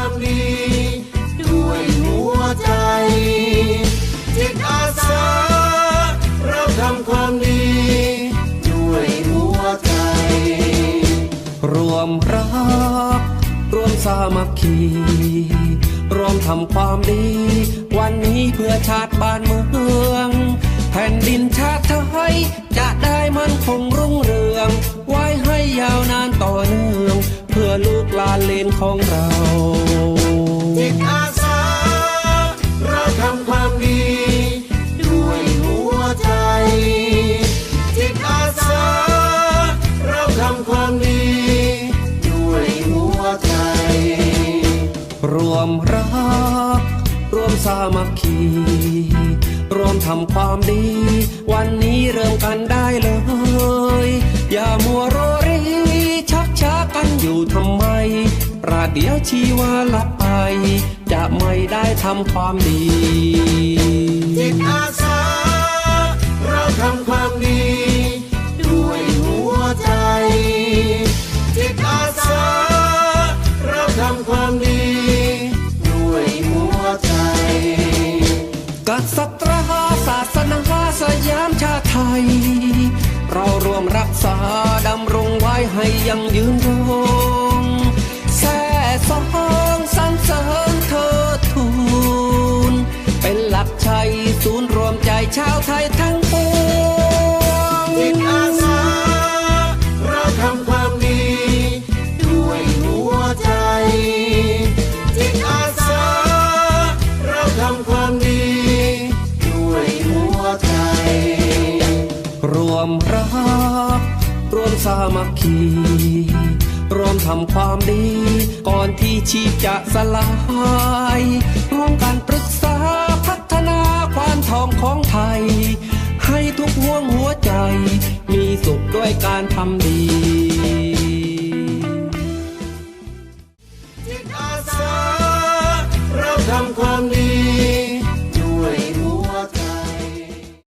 ความดี ด้วยหัวใจจิตอาสาเราทำความดี ด้วยหัวใจ รวมรัก รวมสามัคคีรวมทำความดี วันนี้เพื่อชาติบ้านเมืองแผ่นดินชาติไทยจะได้มันคงรุ่งเรือง ไว้ให้ยาวนาน ลูกลานเลนของเราจิตอาสา เราทำความดี ด้วยหัวใจจิตอาสา เราทำความดี ด้วยหัวใจ รวมรัก รวมสามัคคี รวมทำความดี วัน กันอยู่ทำไม ประเดี๋ยวชีวาลับไป จะไม่ได้ทำความดีจิตอาสา ศูนย์รวมใจชาวไทยทั้งปวงจิตอาสาเราทำความดี ด้วยหัวใจจิตอาสาเราทำความดี ด้วยหัวใจ รวมรักรวมสามัคคีรวมทำความดี ก่อนที่ชีพจะสลายร่วมกัน ทุกห่วงหัวใจ มีสุขด้วยการทำดีจิตอาสาเราทำความดี